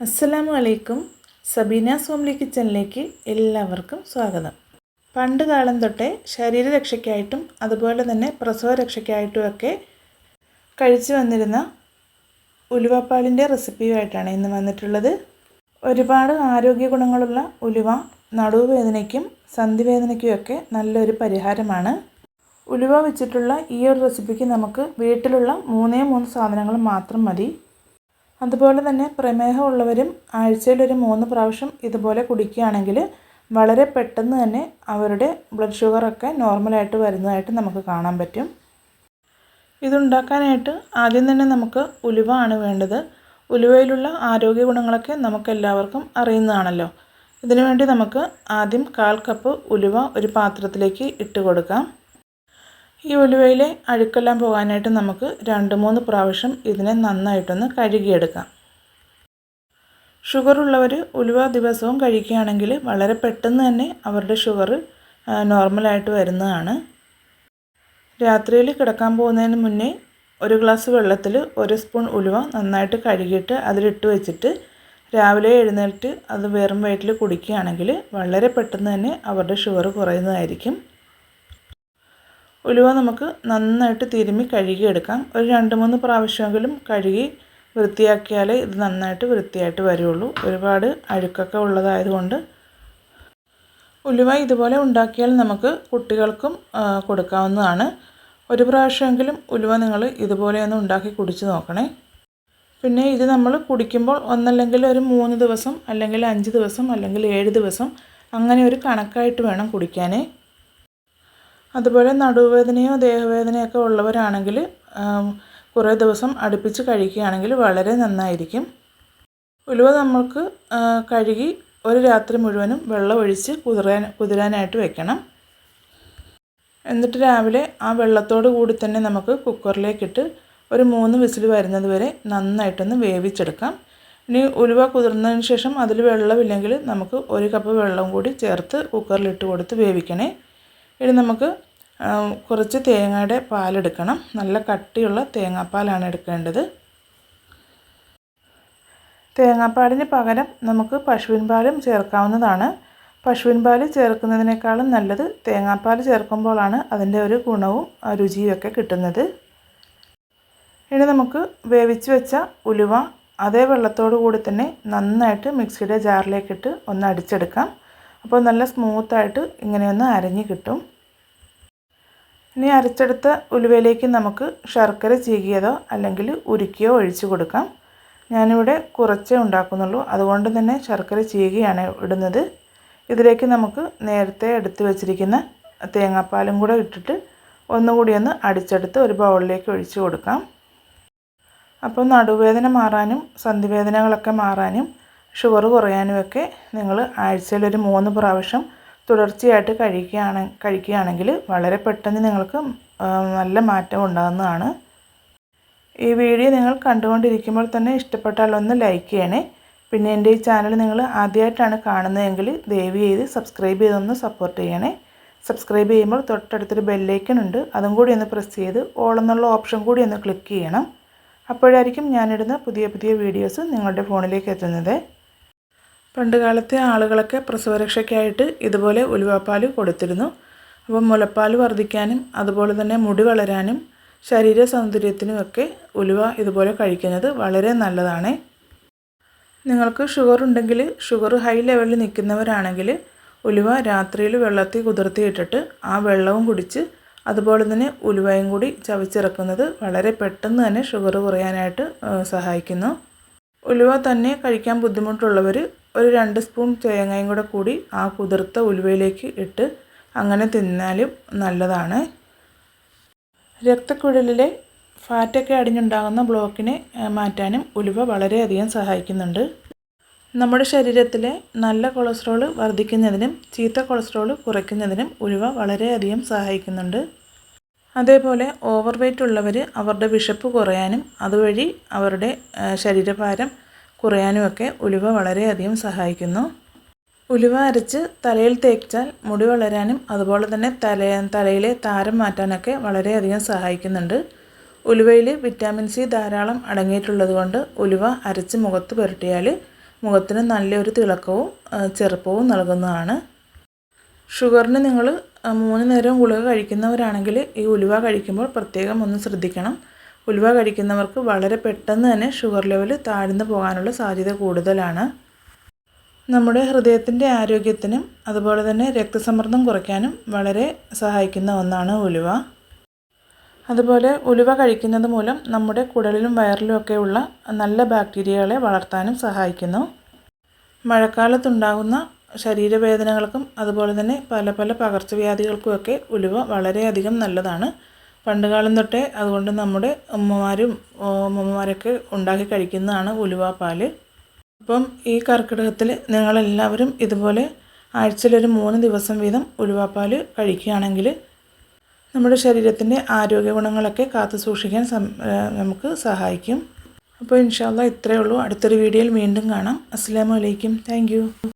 അസ്സലാമു അലൈക്കും സബീന സോംലി കിച്ചണിലേക്ക് എല്ലാവർക്കും സ്വാഗതം. പണ്ട് കാലം തൊട്ടേ ശരീരരക്ഷയ്ക്കായിട്ടും അതുപോലെ തന്നെ പ്രസവ രക്ഷയ്ക്കായിട്ടുമൊക്കെ കഴിച്ചു വന്നിരുന്ന ഉലുവപ്പാലിന്റെ റെസിപ്പിയുമായിട്ടാണ് ഇന്ന് വന്നിട്ടുള്ളത്. ഒരുപാട് ആരോഗ്യ ഗുണങ്ങളുള്ള ഉലുവ നടുവുവേദനയ്ക്കും സന്ധിവേദനയ്ക്കുമൊക്കെ നല്ലൊരു പരിഹാരമാണ്. ഉലുവ വെച്ചിട്ടുള്ള ഈ ഒരു റെസിപ്പിക്ക് നമുക്ക് വീട്ടിലുള്ള മൂന്നേ മൂന്ന് സാധനങ്ങൾ മാത്രം മതി. അതുപോലെ തന്നെ പ്രമേഹം ഉള്ളവരും ആഴ്ചയിൽ ഒരു മൂന്ന് പ്രാവശ്യം ഇതുപോലെ കുടിക്കുകയാണെങ്കിൽ വളരെ പെട്ടെന്ന് തന്നെ അവരുടെ ബ്ലഡ് ഷുഗറൊക്കെ നോർമലായിട്ട് വരുന്നതായിട്ട് നമുക്ക് കാണാൻ പറ്റും. ഇതുണ്ടാക്കാനായിട്ട് ആദ്യം തന്നെ നമുക്ക് ഉലുവ ആണ് വേണ്ടത്. ഉലുവയിലുള്ള ആരോഗ്യ ഗുണങ്ങളൊക്കെ നമുക്കെല്ലാവർക്കും അറിയുന്നതാണല്ലോ. ഇതിനു വേണ്ടി നമുക്ക് ആദ്യം കാൽ കപ്പ് ഉലുവ ഒരു പാത്രത്തിലേക്ക് ഇട്ട് കൊടുക്കാം. ഈ ഉലുവയിലെ അഴുക്കെല്ലാം പോകാനായിട്ട് നമുക്ക് രണ്ട് മൂന്ന് പ്രാവശ്യം ഇതിനെ നന്നായിട്ടൊന്ന് കഴുകിയെടുക്കാം. ഷുഗർ ഉള്ളവർ ഉലുവ ദിവസവും കഴിക്കുകയാണെങ്കിൽ വളരെ പെട്ടെന്ന് തന്നെ അവരുടെ ഷുഗർ നോർമലായിട്ട് വരുന്നതാണ്. രാത്രിയിൽ കിടക്കാൻ പോകുന്നതിന് മുന്നേ ഒരു ഗ്ലാസ് വെള്ളത്തിൽ ഒരു സ്പൂൺ ഉലുവ നന്നായിട്ട് കഴുകിയിട്ട് അതിലിട്ട് വെച്ചിട്ട് രാവിലെ എഴുന്നേറ്റ് അത് വെറും വയറ്റിൽ കുടിക്കുകയാണെങ്കിൽ വളരെ പെട്ടെന്ന് തന്നെ അവരുടെ ഷുഗർ കുറയുന്നതായിരിക്കും. ഉലുവ നമുക്ക് നന്നായിട്ട് തിരുമ്മി കഴുകിയെടുക്കാം ഒരു രണ്ട് മൂന്ന് പ്രാവശ്യമെങ്കിലും കഴുകി വൃത്തിയാക്കിയാലേ ഇത് നന്നായിട്ട് വൃത്തിയായിട്ട് വരുള്ളൂ. ഒരുപാട് അഴുക്കൊക്കെ ഉള്ളതായതുകൊണ്ട് ഉലുവ ഇതുപോലെ ഉണ്ടാക്കിയാൽ നമുക്ക് കുട്ടികൾക്കും കൊടുക്കാവുന്നതാണ്. ഒരു പ്രാവശ്യമെങ്കിലും ഉലുവ നിങ്ങൾ ഇതുപോലെ ഒന്ന് ഉണ്ടാക്കി കുടിച്ച് നോക്കണേ. പിന്നെ ഇത് നമ്മൾ കുടിക്കുമ്പോൾ ഒന്നല്ലെങ്കിൽ ഒരു മൂന്ന് ദിവസം അല്ലെങ്കിൽ അഞ്ച് ദിവസം അല്ലെങ്കിൽ ഏഴ് ദിവസം അങ്ങനെ ഒരു കണക്കായിട്ട് വേണം കുടിക്കാനേ. അതുപോലെ നടുവേദനയോ ദേഹവേദനയോ ഒക്കെ ഉള്ളവരാണെങ്കിൽ കുറേ ദിവസം അടുപ്പിച്ച് കഴിക്കുകയാണെങ്കിൽ വളരെ നന്നായിരിക്കും. ഉലുവ നമ്മൾക്ക് കഴുകി ഒരു രാത്രി മുഴുവനും വെള്ളം ഒഴിച്ച് കുതിരാൻ കുതിരാനായിട്ട് വെക്കണം. എന്നിട്ട് രാവിലെ ആ വെള്ളത്തോട് കൂടി തന്നെ നമുക്ക് കുക്കറിലേക്കിട്ട് ഒരു മൂന്ന് വിസിൽ വരുന്നത് വരെ നന്നായിട്ടൊന്ന് വേവിച്ചെടുക്കാം. ഇനി ഉലുവ കുതിർന്നതിന് ശേഷം അതിൽ വെള്ളമില്ലെങ്കിൽ നമുക്ക് ഒരു കപ്പ് വെള്ളം കൂടി ചേർത്ത് കുക്കറിലിട്ട് കൊടുത്ത് വേവിക്കണേ. ഇനി നമുക്ക് കുറച്ച് തേങ്ങയുടെ പാലെടുക്കണം. നല്ല കട്ടിയുള്ള തേങ്ങാപ്പാലാണ് എടുക്കേണ്ടത്. തേങ്ങാപ്പാലിന് പകരം നമുക്ക് പശുവിൻ പാലും ചേർക്കാവുന്നതാണ്. പശുവിൻ പാൽ ചേർക്കുന്നതിനേക്കാളും നല്ലത് തേങ്ങാപ്പാൽ ചേർക്കുമ്പോഴാണ് അതിന്റെ ഒരു ഗുണവും രുചിയും ഒക്കെ കിട്ടുന്നത്. ഇനി നമുക്ക് വേവിച്ച് വെച്ച ഉലുവ അതേ വെള്ളത്തോടു കൂടി തന്നെ നന്നായിട്ട് മിക്സിയുടെ ജാറിലേക്കിട്ട് ഒന്ന് അടിച്ചെടുക്കാം. അപ്പോൾ നല്ല സ്മൂത്തായിട്ട് ഇങ്ങനെയൊന്ന് അരഞ്ഞ് കിട്ടും. ഇനി അരച്ചെടുത്ത ഉലുവയിലേക്ക് നമുക്ക് ശർക്കര ചീകിയതോ അല്ലെങ്കിൽ ഉരുക്കിയോ ഒഴിച്ചു കൊടുക്കാം. ഞാനിവിടെ കുറച്ചേ ഉണ്ടാക്കുന്നുള്ളൂ. അതുകൊണ്ട് തന്നെ ശർക്കര ചീകിയാണ് ഇടുന്നത്. ഇതിലേക്ക് നമുക്ക് നേരത്തെ എടുത്തു വെച്ചിരിക്കുന്ന തേങ്ങാപ്പാലും കൂടെ ഇട്ടിട്ട് ഒന്നുകൂടി ഒന്ന് അടിച്ചെടുത്ത് ഒരു ബൗളിലേക്ക് ഒഴിച്ചു കൊടുക്കാം. അപ്പോൾ നടുവേദന മാറാനും സന്ധിവേദനകളൊക്കെ മാറാനും ഷുഗർ കുറയാനുമൊക്കെ നിങ്ങൾ ആഴ്ചയിൽ ഒരു മൂന്ന് പ്രാവശ്യം തുടർച്ചയായിട്ട് കഴിക്കുകയാണ് കഴിക്കുകയാണെങ്കിൽ വളരെ പെട്ടെന്ന് നിങ്ങൾക്ക് നല്ല മാറ്റം ഉണ്ടാകുന്നതാണ്. ഈ വീഡിയോ നിങ്ങൾ കണ്ടുകൊണ്ടിരിക്കുമ്പോൾ തന്നെ ഇഷ്ടപ്പെട്ടാൽ ഒന്ന് ലൈക്ക് ചെയ്യണേ. പിന്നെ എന്റെ ഈ ചാനൽ നിങ്ങൾ ആദ്യമായിട്ടാണ് കാണുന്നതെങ്കിൽ ദയവ് ചെയ്ത് സബ്സ്ക്രൈബ് ചെയ്തൊന്ന് സപ്പോർട്ട് ചെയ്യണേ. സബ്സ്ക്രൈബ് ചെയ്യുമ്പോൾ തൊട്ടടുത്തൊരു ബെല്ലൈക്കൺ ഉണ്ട് അതും കൂടി ഒന്ന് പ്രസ് ചെയ്ത് ഓൾ എന്നുള്ള ഓപ്ഷൻ കൂടി ഒന്ന് ക്ലിക്ക് ചെയ്യണം. അപ്പോഴായിരിക്കും ഞാനിടുന്ന പുതിയ പുതിയ വീഡിയോസ് നിങ്ങളുടെ ഫോണിലേക്ക് എത്തുന്നത്. പണ്ട് കാലത്തെ ആളുകളൊക്കെ പ്രസവരക്ഷയ്ക്കായിട്ട് ഇതുപോലെ ഉലുവാപ്പാൽ കൊടുത്തിരുന്നു. അപ്പം മുലപ്പാൽ വർദ്ധിക്കാനും അതുപോലെ തന്നെ മുടി വളരാനും ശരീര സൗന്ദര്യത്തിനുമൊക്കെ ഉലുവ ഇതുപോലെ കഴിക്കുന്നത് വളരെ നല്ലതാണ്. നിങ്ങൾക്ക് ഷുഗർ ഉണ്ടെങ്കിൽ ഷുഗർ ഹൈ ലെവലിൽ നിൽക്കുന്നവരാണെങ്കിൽ ഉലുവ രാത്രിയിൽ വെള്ളത്തിൽ കുതിർത്തിയിട്ടിട്ട് ആ വെള്ളവും കുടിച്ച് അതുപോലെ തന്നെ ഉലുവയും കൂടി ചവച്ചിറക്കുന്നത് വളരെ പെട്ടെന്ന് തന്നെ ഷുഗർ കുറയാനായിട്ട് സഹായിക്കുന്നു. ഉലുവ തന്നെ കഴിക്കാൻ ബുദ്ധിമുട്ടുള്ളവർ ഒരു രണ്ട് സ്പൂൺ തേങ്ങയും കൂടെ കൂടി ആ കുതിർത്ത ഉലുവയിലേക്ക് ഇട്ട് അങ്ങനെ തിന്നാലും നല്ലതാണ്. രക്തക്കുഴലിലെ ഫാറ്റൊക്കെ അടിഞ്ഞുണ്ടാകുന്ന ബ്ലോക്കിനെ മാറ്റാനും ഉലുവ വളരെയധികം സഹായിക്കുന്നുണ്ട്. നമ്മുടെ ശരീരത്തിലെ നല്ല കൊളസ്ട്രോൾ വർദ്ധിക്കുന്നതിനും ചീത്ത കൊളസ്ട്രോൾ കുറയ്ക്കുന്നതിനും ഉലുവ വളരെയധികം സഹായിക്കുന്നുണ്ട്. അതേപോലെ ഓവർ വെയ്റ്റ് ഉള്ളവർ അവരുടെ വിശപ്പ് കുറയാനും അതുവഴി അവരുടെ ശരീരഭാരം കുറയാനുമൊക്കെ ഉലുവ വളരെയധികം സഹായിക്കുന്നു. ഉലുവ അരച്ച് തലയിൽ തേച്ചാൽ മുടി വളരാനും അതുപോലെ തന്നെ തല തലയിലെ താരം മാറ്റാനൊക്കെ വളരെയധികം സഹായിക്കുന്നുണ്ട്. ഉലുവയിൽ വിറ്റാമിൻ സി ധാരാളം അടങ്ങിയിട്ടുള്ളത് കൊണ്ട് ഉലുവ അരച്ച് മുഖത്ത് പുരട്ടിയാൽ മുഖത്തിന് നല്ലൊരു തിളക്കവും ചെറുപ്പവും നൽകുന്നതാണ്. ഷുഗറിന് നിങ്ങൾ മൂന്ന് നേരം ഗുളിക കഴിക്കുന്നവരാണെങ്കിൽ ഈ ഉലുവ കഴിക്കുമ്പോൾ പ്രത്യേകം ഒന്ന് ശ്രദ്ധിക്കണം. ഉലുവ കഴിക്കുന്നവർക്ക് വളരെ പെട്ടെന്ന് തന്നെ ഷുഗർ ലെവൽ താഴ്ന്നു പോകാനുള്ള സാധ്യത കൂടുതലാണ്. നമ്മുടെ ഹൃദയത്തിന്റെ ആരോഗ്യത്തിനും അതുപോലെ തന്നെ രക്തസമ്മർദ്ദം കുറയ്ക്കാനും വളരെ സഹായിക്കുന്ന ഒന്നാണ് ഉലുവ. അതുപോലെ ഉലുവ കഴിക്കുന്നത് മൂലം നമ്മുടെ കുടലിലും വയറിലും ഒക്കെയുള്ള നല്ല ബാക്ടീരിയകളെ വളർത്താനും സഹായിക്കുന്നു. മഴക്കാലത്തുണ്ടാകുന്ന ശരീരവേദനകൾക്കും അതുപോലെ തന്നെ പല പല പകർച്ചവ്യാധികൾക്കുമൊക്കെ ഉലുവ വളരെയധികം നല്ലതാണ്. പണ്ടുകാലം തൊട്ടേ അതുകൊണ്ട് നമ്മുടെ അമ്മമാരും ഉമ്മമാരൊക്കെ ഉണ്ടാക്കി കഴിക്കുന്നതാണ് ഉലുവ പാൽ അപ്പം ഈ കർക്കിടകത്തിൽ നിങ്ങളെല്ലാവരും ഇതുപോലെ ആഴ്ചയിലൊരു മൂന്ന് ദിവസം വീതം ഉലുവാപ്പാൽ കഴിക്കുകയാണെങ്കിൽ നമ്മുടെ ശരീരത്തിന്റെ ആരോഗ്യ ഗുണങ്ങളൊക്കെ കാത്തു സൂക്ഷിക്കാൻ നമുക്ക് സഹായിക്കും. അപ്പോൾ ഇൻഷാല്ല ഇത്രയേ ഉള്ളൂ. അടുത്തൊരു വീഡിയോയിൽ വീണ്ടും കാണാം. അസ്സാം വലൈക്കും താങ്ക്